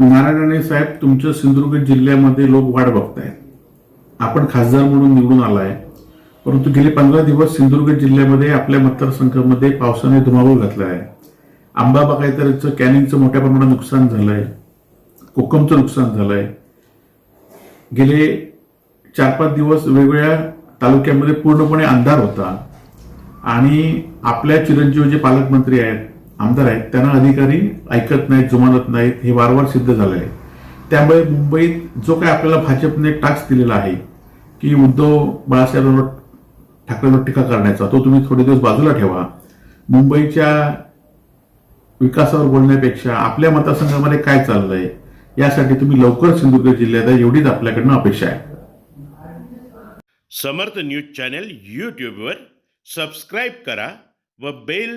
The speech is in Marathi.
नारायणाने साहेब तुमच्या सिंधुदुर्ग जिल्ह्यामध्ये लोक वाट बघतायत. आपण खासदार म्हणून निवडून आलाय. परंतु गेले पंधरा दिवस सिंधुदुर्ग जिल्ह्यामध्ये आपल्या मतदारसंघामध्ये पावसाने धुमाकूळ घातला आहे आंबा बागायतरीचं कॅनिंगचं मोठ्या प्रमाणात नुकसान झालंय. कोकमचं नुकसान झालंय. गेले चार पाच दिवस वेगवेगळ्या तालुक्यामध्ये पूर्णपणे अंधार होता. आणि आपल्या चिरंजीव जे पालकमंत्री आहेत आमदार आहेत. त्यांना अधिकारी ऐकत नाहीत जुमानत नाहीत हे वारंवार सिद्ध झालं आहे त्यामुळे मुंबईत जो काही आपल्याला भाजपने टास्क दिलेला आहे की उद्धव बाळासाहेब ठाकरेंवर टीका करण्याचा तो तुम्ही थोडे दिवस बाजूला ठेवा. मुंबईच्या विकासावर बोलण्यापेक्षा आपल्या मतदारसंघामध्ये काय चाललंय यासाठी तुम्ही लवकर सिंधुदुर्ग जिल्ह्यात एवढीच आपल्याकडनं अपेक्षा आहे. समर्थ न्यूज चॅनल यूट्यूबवर सबस्क्राईब करा व बेल